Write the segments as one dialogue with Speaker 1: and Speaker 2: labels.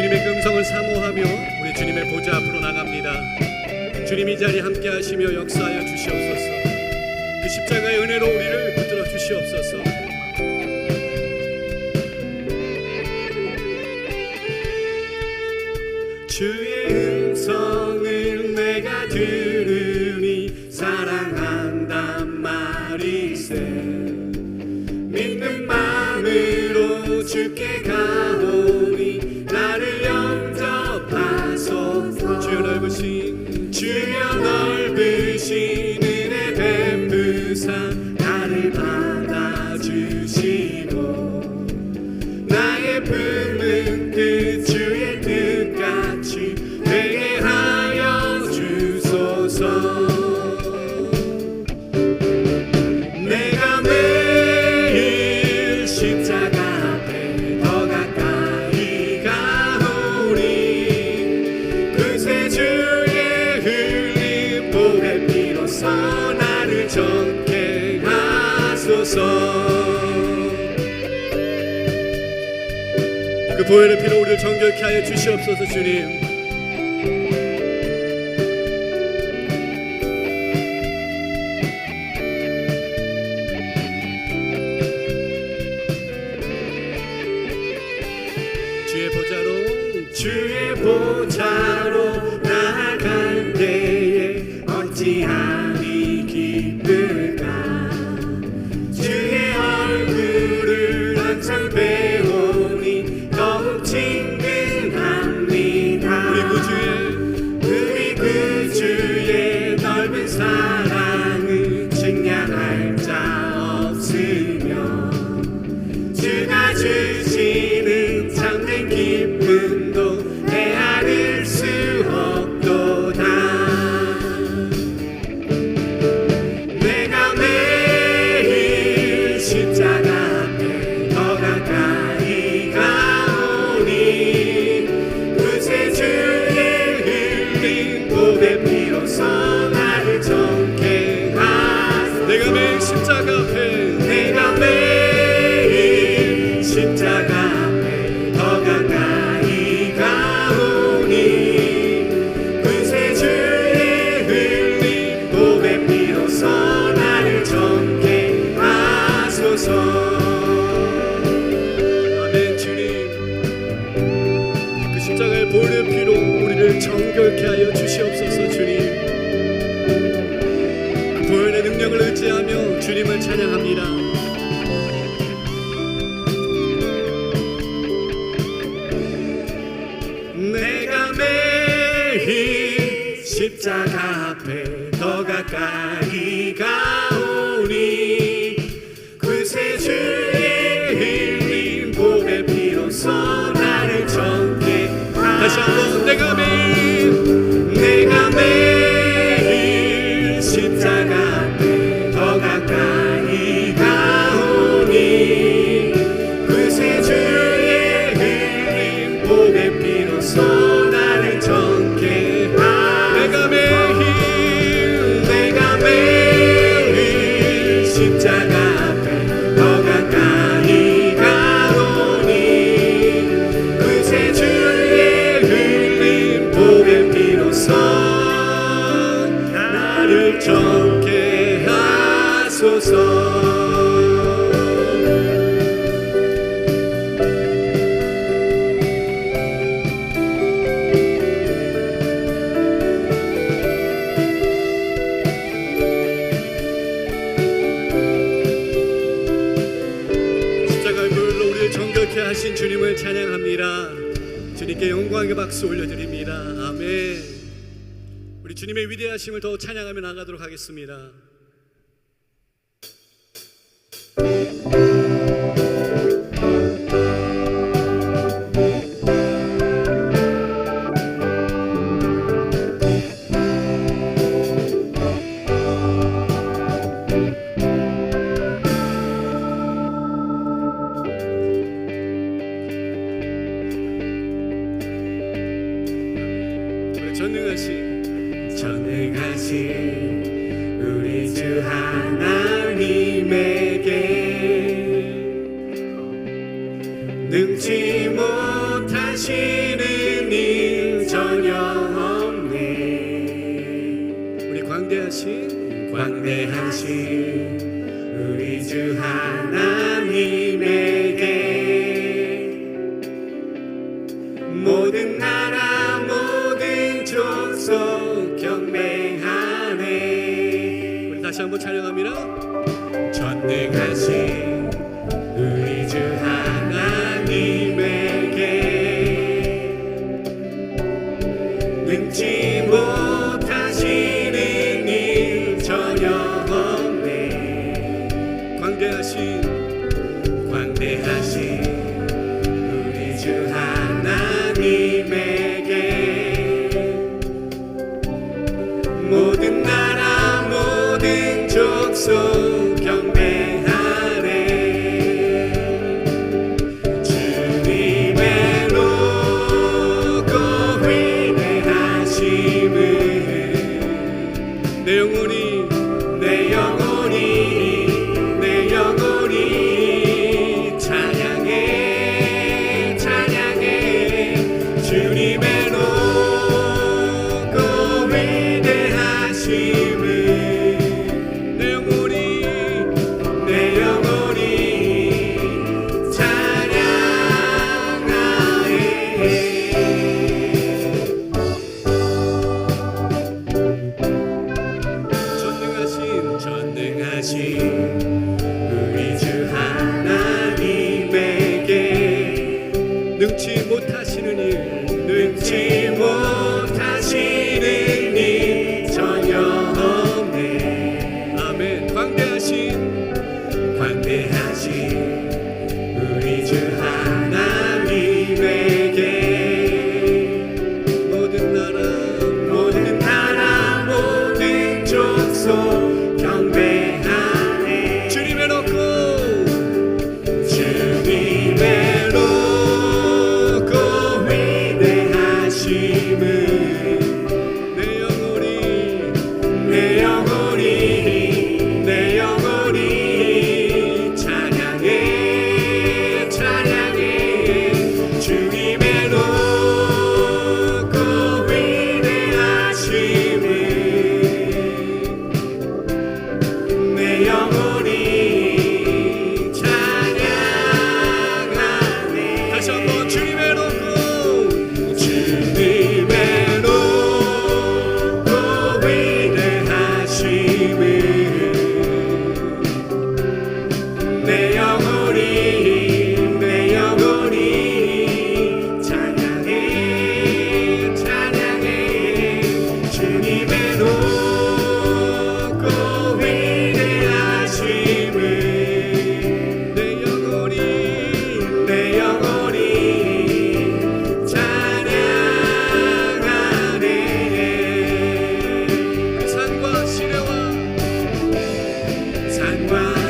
Speaker 1: 주님의 음성을 사모하며 우리 주님의 보좌 앞으로 나갑니다. 주님 이 자리 함께 하시며 역사하여 주시옵소서. 그 십자가의 은혜로 우리를 주여 넓으신 은혜 베푸사 나를 받아주시 하소서. 그 보혈의 피로 우리를 정결케 하여 주시옵소서 주님 십자가 앞에 더 가까이 하신 주님을 찬양합니다. 주님께 영광의 박수 올려드립니다. 아멘. 우리 주님의 위대하심을 더 찬양하며 나가도록 하겠습니다. 전능하신 전능하신 우리 주 하나님에게 능치 못하시는 일 전혀 없네. 우리 광대하신 광대하신 우리 주 하나님 다시 한번 찬양합니다. 전능하신 우리 주 하.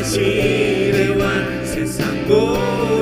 Speaker 1: 시대와 세상
Speaker 2: 고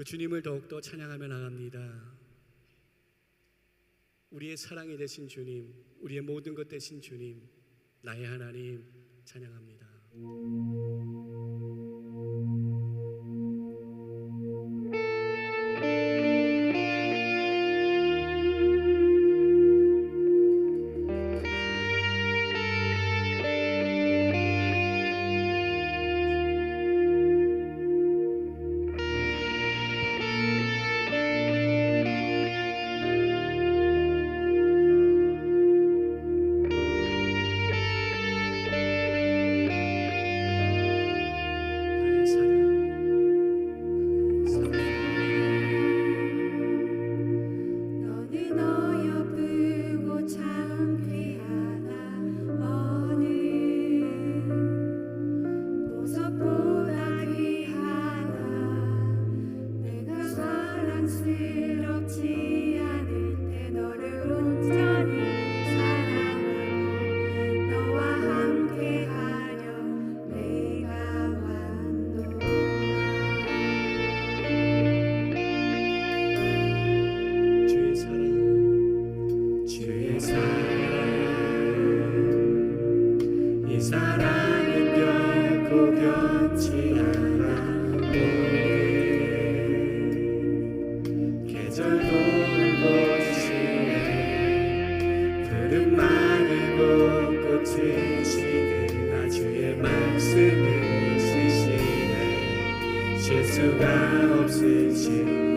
Speaker 2: 그 주님을 더욱더 찬양하며 나갑니다. 우리의 사랑이 되신 주님, 우리의 모든 것 되신 주님, 나의 하나님 찬양합니다.
Speaker 1: sí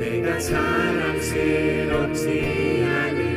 Speaker 1: 내가 자랑스럽지
Speaker 2: 않은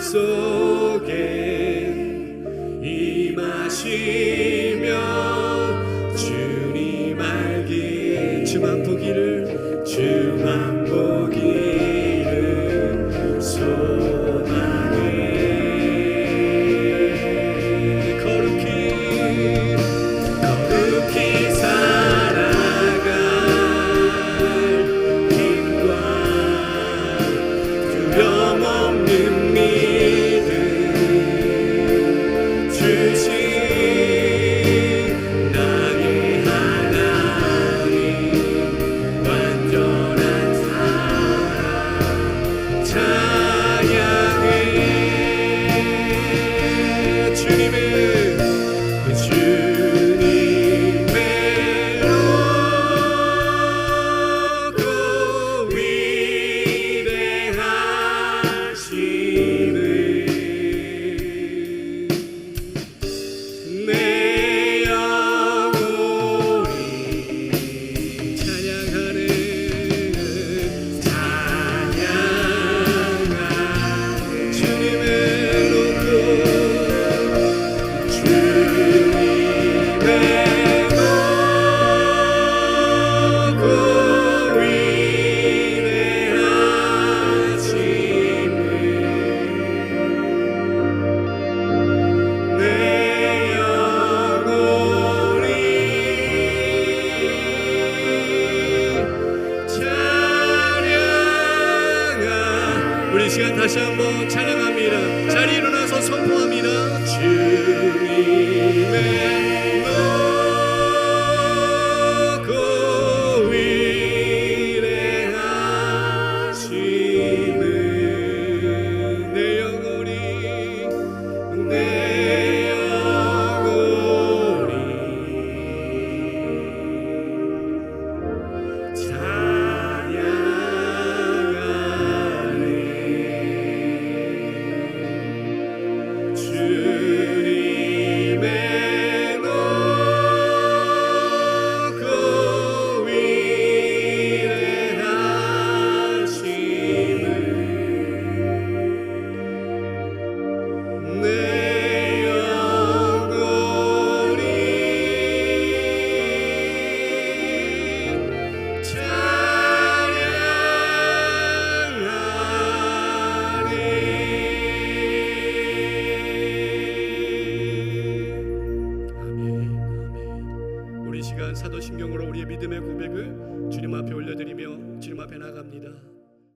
Speaker 2: 속에 임하시 찬양합니다.
Speaker 1: 자리 일어나서 선포합니다. 주님의